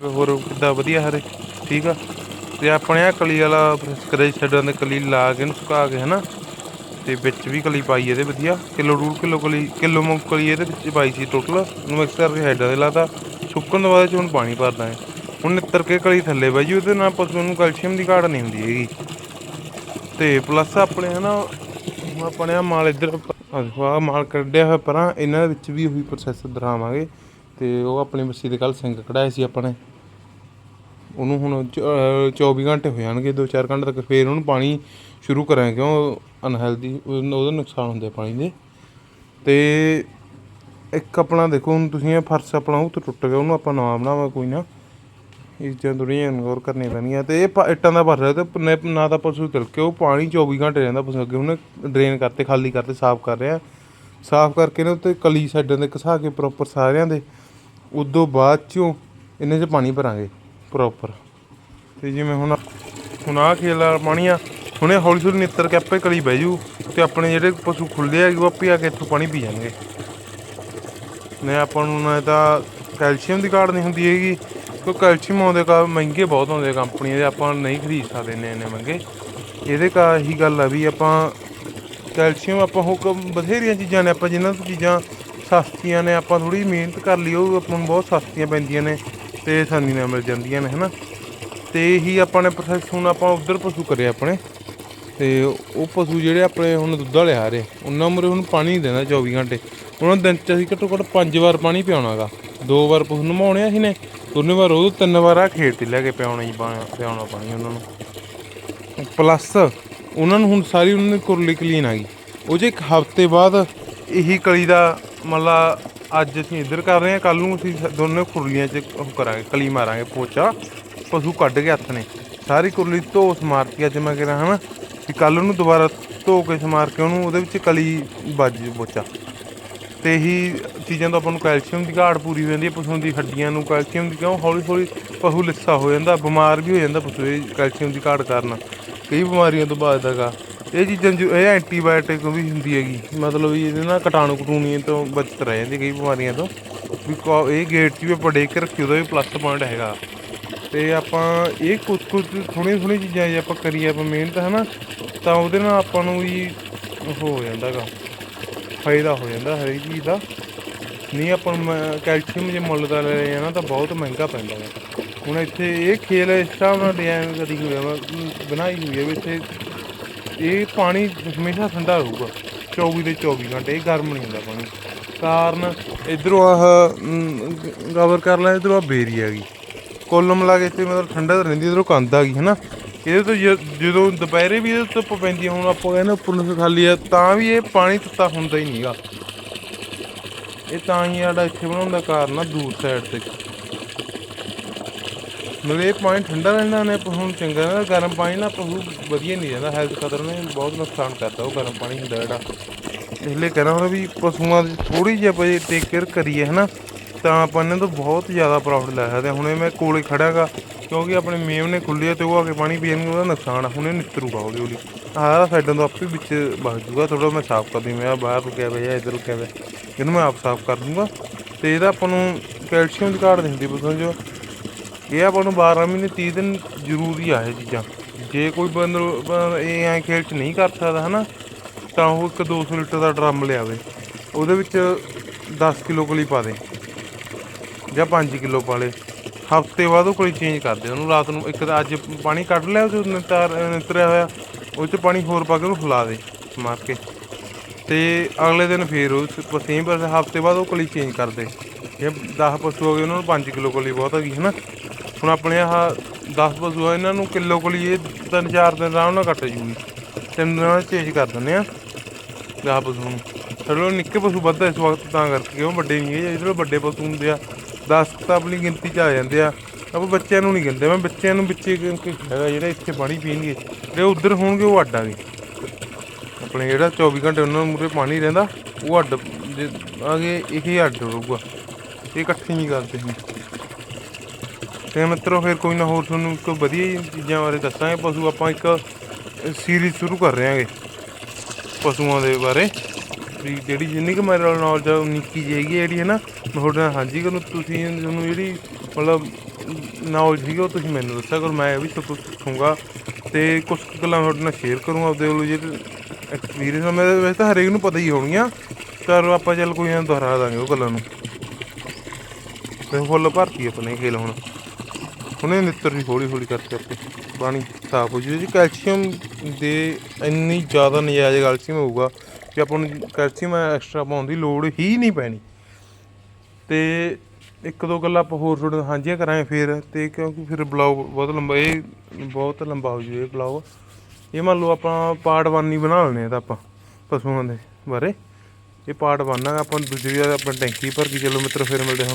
ਹੋਰ ਕਿੱਦਾਂ ਵਧੀਆ ਹਰੇ, ਠੀਕ ਆ। ਤੇ ਆਪਣੇ ਆ ਕਲੀ ਵਾਲਾ ਕਰੇ ਛੱਡਾਂ ਦੇ ਕਲੀ ਲਾ ਕੇ ਇਹਨੂੰ ਸੁਕਾ ਕੇ ਹਨਾ, ਤੇ ਵਿੱਚ ਵੀ ਕਲੀ ਪਾਈ ਇਹਦੇ ਵਧੀਆ। ਕਿਲੋ ਡੂਢ ਕਿਲੋ ਕਲੀ, ਕਿਲੋ ਮੂੰਗਫਲੀ ਇਹਦੇ ਵਿੱਚ ਪਾਈ ਸੀ ਟੋਟਲ ਨੂੰ ਮਿਕਸ ਕਰਕੇ ਹੈਡਾਂ ਦੇ ਲਾਤਾ। ਸੁੱਕਣ ਤੋਂ ਬਾਅਦ 'ਚ ਹੁਣ ਪਾਣੀ ਭਰਦਾ ਹੈ। ਹੁਣ ਨਿੱਤਰ ਕੇ ਕਲੀ ਥੱਲੇ ਬਾਈ ਜੀ, ਉਹਦੇ ਨਾਲ ਪਸ਼ੂ ਨੂੰ ਕੈਲਸ਼ੀਅਮ ਦੀ ਘਾਟ ਨਹੀਂ ਹੁੰਦੀ ਹੈਗੀ। ਤੇ ਪਲੱਸ ਆਪਣੇ ਹਨਾ, ਹੁਣ ਆਪਣੇ ਆ ਮਾਲ ਇੱਧਰ, ਆਹ ਮਾਲ ਕੱਢਿਆ ਹੋਇਆ ਪਰਾਂ, ਇਹਨਾਂ ਦੇ ਵਿੱਚ ਵੀ ਉਹੀ ਪ੍ਰੋਸੈਸ ਦਿਖਾਵਾਂਗੇ ਤੇ ਉਹ ਆਪਣੀ ਬੱਸੀ ਦੇ ਕੱਲ ਸਿੰਘ ਕਢਾਏ ਸੀ ਆਪਾਂ ਨੇ। ਉਹਨੂੰ ਹੁਣ ਚ- 24 ਘੰਟੇ ਹੋ ਜਾਣਗੇ 2-4 ਘੰਟੇ ਤੱਕ ਫੇਰ ਉਹਨੂੰ ਪਾਣੀ ਸ਼ੁਰੂ ਕਰਾਂਗੇ, ਕਿਉਂ ਅਨਹੈਲਦੀ ਉਹਦੇ ਨੁਕਸਾਨ ਹੁੰਦੇ ਪਾਣੀ ਦੇ। ਤੇ ਇੱਕ ਆਪਣਾ ਦੇਖੋ, ਹੁਣ ਤੁਸੀਂ ਇਹ ਫਰਸ਼ ਆਪਣਾ ਉਹ ਤੋਂ ਟੁੱਟ ਗਿਆ, ਉਹਨੂੰ ਆਪਾਂ ਨਵਾਂ ਬਣਾਵਾਂ ਕੋਈ ਨਾ। ਇਹ ਚੀਜ਼ਾਂ ਥੋੜ੍ਹੀਆਂ ਗੌਰ ਕਰਨੀਆਂ ਪੈਣੀਆਂ ਤੇ ਇਹ ਪ- ਇੱਟਾਂ ਦਾ ਭਰ ਰਿਹਾ ਤੇ ਨਾ ਤਾਂ ਪਸ਼ੂ ਤਿਲਕੇ ਉਹ ਪਾਣੀ 24 ਘੰਟੇ ਰਹਿੰਦਾ ਪਸ਼ੂ ਅੱਗੇ। ਉਹਨੇ ਡਰੇਨ ਕਰਤੇ, ਖਾਲੀ ਕਰਤੇ, ਸਾਫ਼ ਕਰ ਰਿਹਾ। ਸਾਫ਼ ਕਰਕੇ ਨੇ ਉੱਤੇ ਕਲੀ ਸਾਈਡਾਂ ਦੇ ਘਸਾ ਕੇ ਪ੍ਰੋਪਰ ਸਾਰਿਆਂ ਦੇ। ਉਦੋਂ ਬਾਅਦ ਚੋਂ ਇਹਨਾਂ 'ਚ ਪਾਣੀ ਭਰਾਂਗੇ ਪ੍ਰੋਪਰ ਤੇ ਜਿਵੇਂ ਹੁਣ ਹੁਣ ਆਹ ਖੇਲਾ ਪਾਣੀ ਆ, ਹੁਣੇ ਹੌਲੀ ਹੌਲੀ ਨਿੱਤਰ ਕੇ ਆਪੇ ਕਲੀ ਬਹਿ ਜੂ, ਤੇ ਆਪਣੇ ਜਿਹੜੇ ਪਸ਼ੂ ਖੁੱਲਦੇ ਆ, ਉਹ ਆਪੇ ਆ ਕੇ ਇੱਥੋਂ ਪਾਣੀ ਪੀ ਜਾਣਗੇ। ਨੇ ਆਪਾਂ ਨੂੰ ਨਾ ਤਾਂ ਕੈਲਸ਼ੀਅਮ ਦੀ ਘਾਟ ਨਹੀਂ ਹੁੰਦੀ ਹੈਗੀ, ਕਿਉਂ ਕੈਲਸ਼ੀਅਮ ਆਉਂਦੇ ਕਾ, ਮਹਿੰਗੇ ਬਹੁਤ ਆਉਂਦੇ ਕੰਪਨੀ ਦੇ, ਆਪਾਂ ਨਹੀਂ ਖਰੀਦ ਸਕਦੇ ਨੇ ਇੰਨੇ ਮਹਿੰਗੇ ਇਹਦੇ ਕਾ ਹੀ ਗੱਲ ਆ ਵੀ ਆਪਾਂ ਕੈਲਸ਼ੀਅਮ ਆਪਾਂ ਹੁਕਮ ਬਥੇਰੀਆਂ ਚੀਜ਼ਾਂ ਨੇ, ਆਪਾਂ ਜਿਨ੍ਹਾਂ ਤੋਂ ਚੀਜ਼ਾਂ ਸਸਤੀਆਂ ਨੇ, ਆਪਾਂ ਥੋੜੀ ਮਿਹਨਤ ਕਰ ਲਈ, ਉਹ ਆਪਾਂ ਨੂੰ ਬਹੁਤ ਸਸਤੀਆਂ ਪੈਂਦੀਆਂ ਨੇ ਤੇ ਆਸਾਨੀ ਨਾਲ ਮਿਲ ਜਾਂਦੀਆਂ ਨੇ, ਹਨਾ? ਤੇ ਇਹੀ ਆਪਾਂ ਨੇ ਪ੍ਰੋਸੈਸ ਹੁਣ ਆਪਾਂ ਉਧਰ ਪਸ਼ੂ ਕਰੇ ਆਪਣੇ, ਤੇ ਉਹ ਪਸ਼ੂ ਜਿਹੜੇ ਆਪਣੇ ਹੁਣ ਦੁੱਧ ਵਾਲੇ ਆ ਰਹੇ ਉਹਨਾਂ ਮੂਹਰੇ ਹੁਣ ਪਾਣੀ ਨਹੀਂ ਦੇਣਾ 24 ਘੰਟੇ। ਉਹਨਾਂ ਦਿਨ ਚ ਅਸੀਂ ਘੱਟੋ ਘੱਟ ਪੰਜ ਵਾਰ ਪਾਣੀ ਪਿਆਉਣਾਗਾ। ਦੋ ਵਾਰ ਪਸ਼ੂ ਨਮਾਉਣੇ ਅਸੀਂ ਨੇ, ਦੋਨੇ ਵਾਰ ਉਹ, ਤਿੰਨ ਵਾਰ ਆ ਖੇਤ ਤੇ ਲੈ ਕੇ ਪਿਆਉਣਾ ਹੀ ਪਾਣਾ ਪਿਆਉਣਾ ਪਾਣੀ ਉਹਨਾਂ ਨੂੰ। ਪਲੱਸ ਉਹਨਾਂ ਨੂੰ ਹੁਣ ਸਾਰੀ ਉਹਨਾਂ ਦੀ ਕੁਰਲੀ ਕਲੀਨ ਆ ਗਈ। ਉਹ ਜੇ ਇੱਕ ਹਫ਼ਤੇ ਬਾਅਦ ਇਹੀ ਕਲੀ ਦਾ ਮਤਲਬ ਅੱਜ ਅਸੀਂ ਇੱਧਰ ਕਰ ਰਹੇ ਹਾਂ ਕੱਲ ਨੂੰ ਅਸੀਂ ਸ- ਦੋਨੇ ਕੁਰਲੀਆਂ 'ਚ ਉਹ ਕਰਾਂਗੇ, ਕਲੀ ਮਾਰਾਂਗੇ ਪੋਚਾ। ਪਸ਼ੂ ਕੱਢ ਕੇ ਹੱਥ ਨੇ। ਸਾਰੀ ਕੁਰਲੀ ਧੋ ਸਮਾਰਤੀ ਅੱਜ ਮੈਂ ਕਿਹਾ ਹਨਾ ਵੀ ਕੱਲ ਨੂੰ ਦੁਬਾਰਾ ਧੋ ਕੇ ਸਮਾਰ ਕੇ ਉਹਨੂੰ, ਉਹਦੇ ਵਿੱਚ ਕਲੀ ਵੱਜ ਪੋਚਾ। ਤੇ ਇਹੀ ਚੀਜ਼ਾਂ ਤੋਂ ਆਪਾਂ ਨੂੰ ਕੈਲਸ਼ੀਅਮ ਦੀ ਘਾਟ ਪੂਰੀ ਹੋ ਜਾਂਦੀ ਹੈ ਪਸ਼ੂ ਦੀ ਹੱਡੀਆਂ ਨੂੰ ਕੈਲਸ਼ੀਅਮ ਦੀ, ਕਿਉਂ ਹੌਲੀ ਹੌਲੀ ਪਸ਼ੂ ਲਿੱਸਾ ਹੋ ਜਾਂਦਾ, ਬਿਮਾਰ ਵੀ ਹੋ ਜਾਂਦਾ ਪਸ਼ੂ ਇਹ ਕੈਲਸ਼ੀਅਮ ਦੀ ਘਾਟ ਕਾਰਨ। ਕਈ ਬਿਮਾਰੀਆਂ ਤੋਂ ਬਚਦਾਗਾ ਇਹ ਚੀਜ਼ਾਂ ਜੋ ਇਹ ਐਂਟੀਬਾਇਓਟਿਕ ਵੀ ਹੁੰਦੀ ਹੈਗੀ। ਮਤਲਬ ਵੀ ਇਹਦੇ ਨਾਲ ਕਟਾਣੂ ਕਟੂਣੀਆਂ ਤੋਂ ਬਚਤ ਰਹਿ ਜਾਂਦੀ ਕਈ ਬਿਮਾਰੀਆਂ ਤੋਂ। ਵੀ ਕੋ- ਇਹ ਗੇਟ 'ਚ ਵੀ ਆਪਾਂ ਦੇਖ ਕੇ ਰੱਖੀ, ਉਹਦਾ ਵੀ ਪਲੱਸ ਪੁਆਇੰਟ ਹੈਗਾ। ਤੇ ਆਪਾਂ ਇਹ ਕੁਝ ਕੁਝ ਥੋੜ੍ਹੀਆਂ ਥੋੜ੍ਹੀਆਂ ਚੀਜ਼ਾਂ ਜੇ ਆਪਾਂ ਕਰੀਏ ਆਪਾਂ ਮਿਹਨਤ ਹੈ ਨਾ ਤਾਂ ਉਹਦੇ ਨਾਲ ਆਪਾਂ ਨੂੰ ਵੀ ਉਹ ਹੋ ਜਾਂਦਾਗਾ ਫਾਇਦਾ ਹੋ ਜਾਂਦਾ ਹਰੇਕ ਚੀਜ਼ ਦਾ। ਨਹੀਂ ਆਪਾਂ ਨੂੰ ਕੈਲਸ਼ੀਅਮ ਜੇ ਮੁੱਲ ਦਾ ਲੈ ਜਾਣਾ ਤਾਂ ਬਹੁਤ ਮਹਿੰਗਾ ਪੈਂਦਾ ਹੈ ਹੁਣ ਇੱਥੇ ਇਹ ਖੇਲ ਇਸ ਹਿਸਾਬ ਨਾਲ ਡਿਜ਼ਾਈਨ ਕਰੀ ਹੋਇਆ ਵਾ ਬਣਾਈ ਹੋਈ ਹੈ ਵੀ ਇੱਥੇ ਇਹ ਪਾਣੀ ਹਮੇਸ਼ਾ ਠੰਡਾ ਰਹੂਗਾ 24 ਦੇ 24 ਘੰਟੇ, ਇਹ ਗਰਮ ਨਹੀਂ ਹੁੰਦਾ ਪਾਣੀ। ਕਾਰਨ ਇਧਰੋਂ ਆਹ ਕਵਰ ਕਰ ਲੈ, ਇਧਰੋਂ ਆ ਬੇਰੀ ਆ ਗਈ। ਕੁੱਲ ਮਿਲਾ ਕੇ ਇੱਥੇ ਮਤਲਬ ਠੰਡਾ ਤਾਂ ਰਹਿੰਦੀ, ਇਧਰੋਂ ਕੰਧ ਆ ਗਈ, ਹਨਾ? ਇਹਦੇ ਤੋਂ ਜਦੋਂ ਦੁਪਹਿਰੇ ਵੀ ਇਹਦੇ ਧੁੱਪ ਪੈਂਦੀ ਹੁਣ ਆਪਾਂ ਕਹਿੰਦੇ ਉੱਪਰ ਨੂੰ ਖਾਲੀ ਆ, ਤਾਂ ਵੀ ਇਹ ਪਾਣੀ ਤੱਤਾ ਹੁੰਦਾ ਹੀ ਨਹੀਂਗਾ ਇਹ ਤਾਂ ਹੀ ਸਾਡਾ ਇੱਥੇ ਬਣਾਉਣ ਦਾ ਕਾਰਨ ਆ, ਦੂਰ ਸਾਈਡ ਤੇ। ਮਤਲਬ ਇਹ ਪਾਣੀ ਠੰਡਾ ਰਹਿੰਦਾ ਨੇ ਪਸ਼ੂ ਨੂੰ ਚੰਗਾ ਰਹਿੰਦਾ ਗਰਮ ਪਾਣੀ ਨਾ ਪਸ਼ੂ ਵਧੀਆ ਨਹੀਂ ਰਹਿੰਦਾ ਹੈਲਥ ਖਤਰ ਨੇ ਬਹੁਤ ਨੁਕਸਾਨ ਕਰਦਾ, ਉਹ ਗਰਮ ਪਾਣੀ ਹੁੰਦਾ ਜਿਹੜਾ। ਇਸ ਲਈ ਕਹਿਣਾ ਹੁੰਦਾ ਵੀ ਪਸ਼ੂਆਂ ਦੀ ਥੋੜੀ ਜਿਹੀ ਆਪਾਂ ਜੇ ਟੇਕ ਕੇਅਰ ਕਰੀਏ, ਹਨਾ, ਤਾਂ ਆਪਾਂ ਇਹਨਾਂ ਤੋਂ ਬਹੁਤ ਜ਼ਿਆਦਾ ਪ੍ਰੋਫਿਟ ਲੈ ਸਕਦੇ ਹਾਂ। ਹੁਣੇ ਮੈਂ ਕੋਲੇ ਖੜਾਗਾ ਕਿਉਂਕਿ ਆਪਣੇ ਮੇਮ ਨੇ ਖੁੱਲੀ ਆ ਤੇ ਉਹ ਆ ਕੇ ਪਾਣੀ ਪੀਣ ਨੂੰ ਉਹਦਾ ਨੁਕਸਾਨ ਆ, ਹੁਣੇ ਨਿੱਤਰੂਗਾ ਹੌਲੀ ਹੌਲੀ ਆਹ ਸਾਈਡਾਂ ਤੋਂ ਆਪੇ ਵਿੱਚ ਵਗ ਜੂਗਾ ਥੋੜਾ ਮੈਂ ਸਾਫ਼ ਕਰ ਦੂੰ ਮੈਂ ਬਾਹਰ ਰੁਕਿਆ ਪਿਆ ਜਾਂ ਇੱਧਰ ਰੁਕਿਆ ਪਿਆ ਇਹਨੂੰ ਮੈਂ ਆਪ ਸਾਫ਼ ਕਰ ਦੂੰਗਾ। ਤੇ ਇਹਦਾ ਆਪਾਂ ਨੂੰ ਕੈਲਸ਼ੀਅਮ ਦੀ ਘਾਟ ਦਿੰਦੀ ਹੁੰਦੀ ਜੋ ਇਹ ਆਪਾਂ ਨੂੰ 12 ਮਹੀਨੇ 30 ਦਿਨ ਜ਼ਰੂਰੀ ਆ ਇਹ ਚੀਜ਼ਾਂ। ਜੇ ਕੋਈ ਬੰਦਾ ਬ- ਇਹ ਐ ਖੇਲ ਚ ਨਹੀਂ ਕਰ ਸਕਦਾ, ਹਨਾ, ਤਾਂ ਉਹ ਇੱਕ 200 ਲੀਟਰ ਦਾ ਡਰਮ ਲਿਆਵੇ। ਉਹਦੇ ਵਿੱਚ 10 ਕਿਲੋ ਕਲੀ ਪਾ ਦੇ, ਜਾਂ 5 ਕਿਲੋ ਪਾ ਲੇ। ਹਫ਼ਤੇ ਬਾਅਦ ਉਹ ਕਲੀ ਚੇਂਜ ਕਰ ਦੇ, ਉਹਨੂੰ ਰਾਤ ਨੂੰ ਇੱਕ ਤਾਂ ਅੱਜ ਪਾਣੀ ਕੱਢ ਲਿਆ ਉਹ ਨਿਤਾਰ ਨਿਤਰਿਆ ਹੋਇਆ, ਉਹ ਚ ਪਾਣੀ ਹੋਰ ਪਾ ਕੇ ਉਹਨੂੰ ਹਿਲਾ ਦੇ, ਮਾਰ ਕੇ। ਤੇ ਅਗਲੇ ਦਿਨ ਫੇਰ ਉਹ ਸੇਮ ਪਰ ਹਫ਼ਤੇ ਬਾਅਦ ਉਹ ਕਲੀ ਚੇਂਜ ਕਰ ਦੇ। ਜੇ 10 ਪਸ਼ੂ ਹੋ ਗਏ, ਉਹਨਾਂ ਨੂੰ 5 ਕਿਲੋ ਕਲੀ ਬਹੁਤ ਹੈਗੀ ਹੈ ਨਾ ਹੁਣ ਆਪਣੇ ਆਹ 10 ਪਸ਼ੂ ਆ, ਇਹਨਾਂ ਨੂੰ ਕਿਲੋ ਕਲੀ ਇਹ ਤਿੰਨ ਚਾਰ ਦਿਨ ਆਰਾਮ ਨਾਲ ਕੱਟ ਜੂਗੀ। ਤਿੰਨ ਦਿਨਾਂ ਚ ਚੇਂਜ ਕਰ ਦਿੰਦੇ ਆ ਦਸ ਪਸ਼ੂ ਨੂੰ। ਚਲੋ ਨਿੱਕੇ ਪਸ਼ੂ ਵੱਧ ਇਸ ਵਕਤ, ਤਾਂ ਕਰਕੇ ਕਿਉਂ ਵੱਡੇ ਨਹੀਂ ਹੈ ਜਿਹੜੇ ਵੱਡੇ ਪਸ਼ੂ ਹੁੰਦੇ ਆ 10 ਤਾਂ ਆਪਣੀ ਗਿਣਤੀ ਚ ਆ ਜਾਂਦੇ ਆ। ਆਪਾਂ ਬੱਚਿਆਂ ਨੂੰ ਨਹੀਂ ਗਿਣਦੇ ਮੈਂ ਬੱਚਿਆਂ ਨੂੰ ਵਿੱਚੇ ਕਿਉਂਕਿ ਹੈਗਾ ਜਿਹੜਾ ਇੱਥੇ ਪਾਣੀ ਪੀਣਗੇ। ਜਿਹੜੇ ਉਧਰ ਹੋਣਗੇ, ਉਹ ਅੱਡ ਆ ਗਏ। ਆਪਣੇ ਜਿਹੜਾ 24 ਘੰਟੇ ਉਹਨਾਂ ਨੂੰ ਮੂਰੇ ਪਾਣੀ ਰਹਿੰਦਾ, ਉਹ ਅੱਡ, ਜੇ ਆ ਗਏ ਇਹ ਅੱਡ ਰਹੂਗਾ। ਇਹ ਇਕੱਠੇ ਨਹੀਂ ਕਰਦੇ ਸੀ ਤੇ ਮਿੱਤਰੋ, ਫਿਰ ਕੋਈ ਨਾ ਹੋਰ ਤੁਹਾਨੂੰ ਇੱਕ ਵਧੀਆ ਚੀਜ਼ਾਂ ਬਾਰੇ ਦੱਸਾਂਗੇ। ਪਸ਼ੂ ਆਪਾਂ ਇੱਕ ਸੀਰੀਜ਼ ਸ਼ੁਰੂ ਕਰ ਰਹੇ ਹਾਂਗੇ ਪਸ਼ੂਆਂ ਦੇ ਬਾਰੇ। ਵੀ ਜਿਹੜੀ ਜਿੰਨੀ ਕੁ ਮੇਰੇ ਨਾਲ ਨੌਲੇਜ ਆ, ਉਨੀ ਕੀ ਹੈਗੀ ਜਿਹੜੀ ਹੈ ਨਾ ਮੈਂ ਤੁਹਾਡੇ ਨਾਲ ਹਾਂਜੀ ਕਰੂੰ। ਤੁਸੀਂ ਤੁਹਾਨੂੰ ਜਿਹੜੀ ਮਤਲਬ ਨੌਲੇਜ ਸੀਗਾ ਉਹ ਤੁਸੀਂ ਮੈਨੂੰ ਦੱਸਿਆ ਕਰੋ। ਮੈਂ ਇਹ ਵੀ ਤੁਹਾਨੂੰ ਸਿੱਖੂੰਗਾ ਤੇ ਕੁਝ ਗੱਲਾਂ ਤੁਹਾਡੇ ਨਾਲ ਸ਼ੇਅਰ ਕਰੂੰਗਾ ਆਪਦੇ ਵੱਲੋਂ। ਜਿਹੜੇ ਐਕਸਪੀਰੀਅੰਸ ਆ ਮੇਰੇ ਵੈਸੇ ਤਾਂ ਹਰੇਕ ਨੂੰ ਪਤਾ ਹੀ ਹੋਣਗੀਆਂ। ਪਰ ਆਪਾਂ ਚੱਲ ਕੋਈ ਨਾ ਦੁਹਰਾ ਦਾਂਗੇ ਉਹ ਗੱਲਾਂ ਨੂੰ। ਤੇ ਫੁੱਲ ਭਰਤੀ ਆਪਣੇ ਖੇਲ ਹੁਣ। ਹੁਣੇ ਨਿੱਤਰ ਵੀ ਹੌਲੀ ਹੌਲੀ ਕਰਕੇ ਕਰਕੇ ਪਾਣੀ ਸਾਫ਼ ਹੋ ਜੂ ਜੀ ਕੈਲਸ਼ੀਅਮ ਦੇ ਇੰਨੀ ਜ਼ਿਆਦਾ ਨਜਾਇਜ਼ ਕੈਲਸ਼ੀਅਮ ਹੋਊਗਾ ਕਿ ਆਪਾਂ ਨੂੰ ਕੈਲਸ਼ੀਅਮ ਐਕਸਟਰਾ ਪਾਉਣ ਦੀ ਲੋੜ ਹੀ ਨਹੀਂ ਪੈਣੀ। ਤੇ ਇੱਕ ਦੋ ਗੱਲਾਂ ਆਪਾਂ ਹੋਰ ਤੁਹਾਡੇ ਨਾਲ ਸਾਂਝੀਆਂ ਕਰਾਂਗੇ ਫਿਰ, ਤੇ ਕਿਉਂਕਿ ਫਿਰ ਬਲੌਗ ਬਹੁਤ ਲੰਬਾ, ਇਹ ਬਹੁਤ ਲੰਬਾ ਹੋ ਜੂ ਇਹ ਬਲੌਗ ਇਹ ਮੰਨ ਲਓ ਆਪਾਂ ਪਾਰਟ 1 ਹੀ ਬਣਾ ਲੈਣੇ ਆ ਤਾਂ ਆਪਾਂ ਪਸ਼ੂਆਂ ਦੇ ਬਾਰੇ। ਇਹ ਪਾਰਟ 1 ਆ ਆਪਾਂ ਦੂਜੀ ਵਾਰ ਆਪਾਂ ਟੈਂਕੀ ਭਰ ਕੇ ਚਲੋ ਮਿੱਤਰ, ਫਿਰ ਮਿਲਦੇ ਹਾਂ